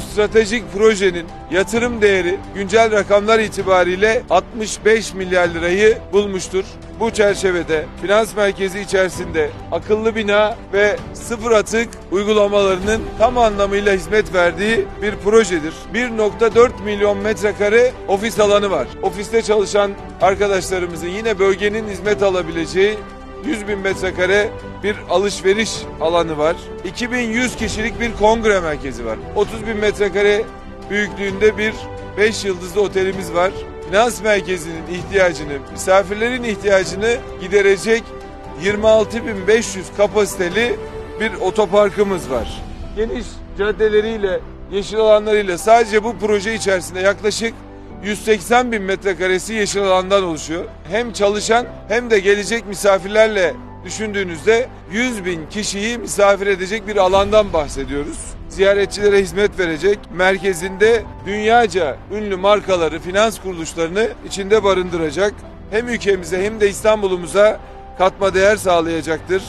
Bu stratejik projenin yatırım değeri güncel rakamlar itibariyle 65 milyar lirayı bulmuştur. Bu çerçevede finans merkezi içerisinde akıllı bina ve sıfır atık uygulamalarının tam anlamıyla hizmet verdiği bir projedir. 1.4 milyon metrekare ofis alanı var. Ofiste çalışan arkadaşlarımızın yine bölgenin hizmet alabileceği 100 bin metrekare bir alışveriş alanı var. 2100 kişilik bir kongre merkezi var. 30 bin metrekare büyüklüğünde bir 5 yıldızlı otelimiz var. Finans merkezinin ihtiyacını, misafirlerin ihtiyacını giderecek 26.500 kapasiteli bir otoparkımız var. Geniş caddeleriyle, yeşil alanlarıyla sadece bu proje içerisinde yaklaşık 180 bin metrekaresi yeşil alandan oluşuyor. Hem çalışan hem de gelecek misafirlerle düşündüğünüzde 100 bin kişiyi misafir edecek bir alandan bahsediyoruz. Ziyaretçilere hizmet verecek, merkezinde dünyaca ünlü markaları, finans kuruluşlarını içinde barındıracak. Hem ülkemize hem de İstanbul'umuza katma değer sağlayacaktır.